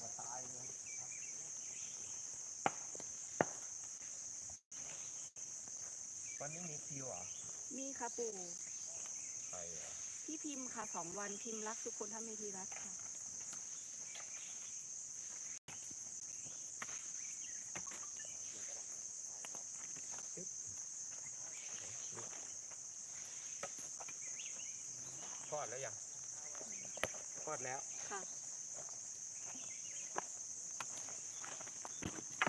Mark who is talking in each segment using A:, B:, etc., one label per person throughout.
A: แล้วก็ตายเลย
B: วันนี้มีคิวเหรอะ
C: มีค่ะปู่
B: ใครอะ
C: พี่พิมพ์ค่ะสองวันพิมพ์รักทุกคนถ้าไม่ทีรักค่ะ
B: คลอดแล้วยังคลอดแล้ว
C: ค่ะ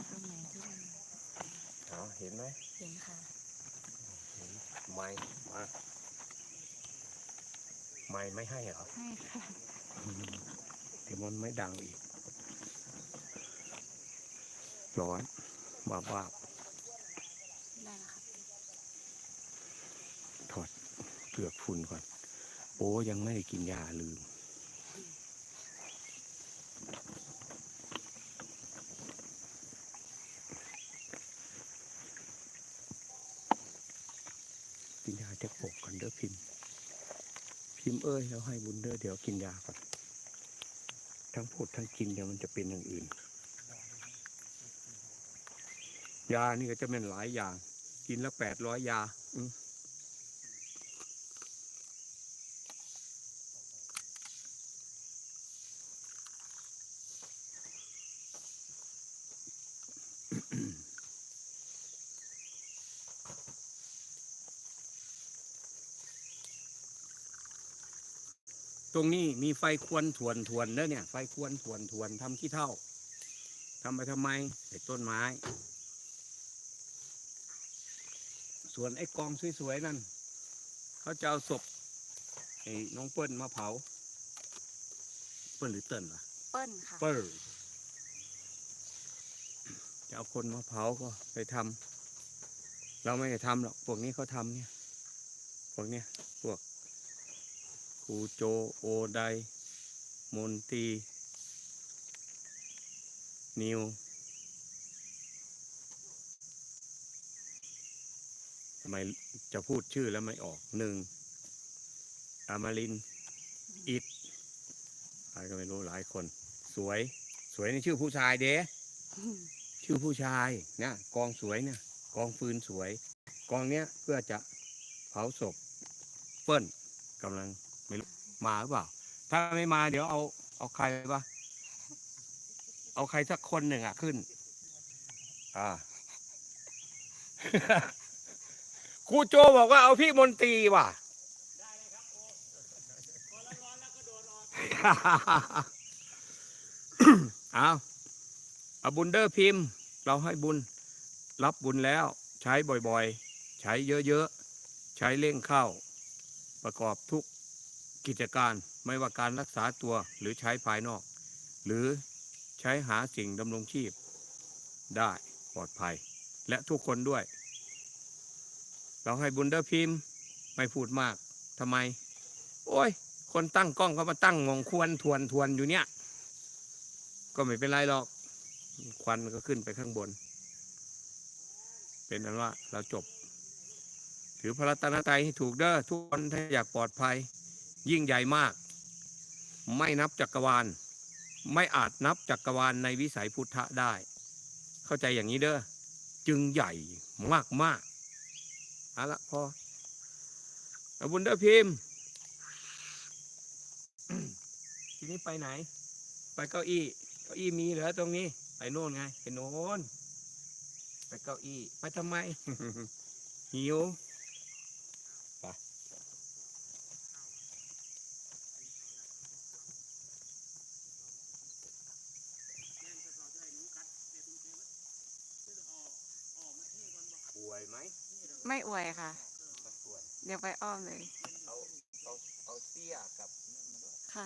C: ตรงไหนที่
B: อ๋อ เห็นไหม
C: เห็นค่ะ
B: เห็นไม่มาไม่ไม่ให้เหรอ
C: ให้ค่ะ
B: อืมเดี๋ยวมันไม่ดังอีก ร้อนบาบาบ
C: ได้แล้วค่ะ
B: ถอดเปลือกฝุ่นก่อน โอ้ยังไม่ได้กินยาลืม กินยาจะปกก่อนเด้อพิมพ์ พิมพ์เอ้ยเราให้บุญเด้อเดี๋ยวกินยาก่อน ทั้งพูดทั้งกินเดี๋ยวมันจะเป็นอย่างอื่น ยานี่ก็จะเป็นหลายอย่าง กินแล้วแปดร้อยยา อืม ตรงนี้มีไฟควนถวนถวนเด้อเนี่ย ไฟควนถวนถวนทำขี้เท่าทำไปทำไมไอ้ต้นไม้ ส่วนไอ้กองสวยๆนั่นเขาจะเอาศพไอ้น้องเปิ้ลมาเผา เปิ้ลหรือเติ้ลวะ
C: เปิ้ลค่ะ
B: เปิ้ลจะเอาคนมาเผาก็ไปทำเราไม่ได้ทำหรอกพวกนี้เขาทำเนี่ยพวกเนี้ยพวก ครูโจโอไดมนตรีนิวทำไมจะพูดชื่อแล้วไม่ออกหนึ่งอามารินอิดใครก็ไม่รู้หลายคน สวย สวยในชื่อผู้ชายเด้ชื่อผู้ชายเนี่ยกองสวยเนี่ยกองฟืนสวย กองเนี้ยเพื่อจะเผาศพเปิ้ลกำลัง ไม่รู้มาหรือเปล่า ถ้าไม่มาเดี๋ยวเอาเอาใครวะเอาใครสักคนหนึ่งอะขึ้น อ่า ครูโจบอกว่าเอาพี่มนตรีว่ะ เอาเอาบุญเดอร์พิมพ์ เราให้บุญ รับบุญแล้ว ใช้บ่อยๆ ใช้เยอะๆ ใช้เร่งเข้า ประกอบทุก กิจการไม่ว่าการรักษาตัวหรือใช้ภายนอก หรือใช้หาสิ่งดำรงชีพ ได้ปลอดภัย และทุกคนด้วย เราให้บุญเดอร์พิมพ์ไม่พูดมากทำไม โอ้ย คนตั้งกล้องเขามาตั้งงงควรทวนทวนอยู่เนี่ย ก็ไม่เป็นไรหรอก ควันก็ขึ้นไปข้างบน เป็นนั้นว่าเราจบ ถือพระรัตนตรัยให้ถูกเด้อทุกคนถ้าอยากปลอดภัย ยิ่งใหญ่มาก ไม่นับจักรวาล ไม่อาจนับจักรวาลในวิสัยพุทธะได้ เข้าใจอย่างนี้เด้อจึงใหญ่มากมากๆเอาละพอเอาบุญเด้อพิมพ์ทีนี้ไปไหน ไปเก้าอี้ เก้าอี้มีเหรอตรงนี้ ไปโน่นไงไปโน่นไปเก้าอี้ ไปทำไมหิว วยไหม
C: ไม่อวยค่ะ
B: ป่วย
C: เดี๋ยวไปอ้อมเลย
B: เอาเอาเอาเสี้ยกับ
C: ค่ะ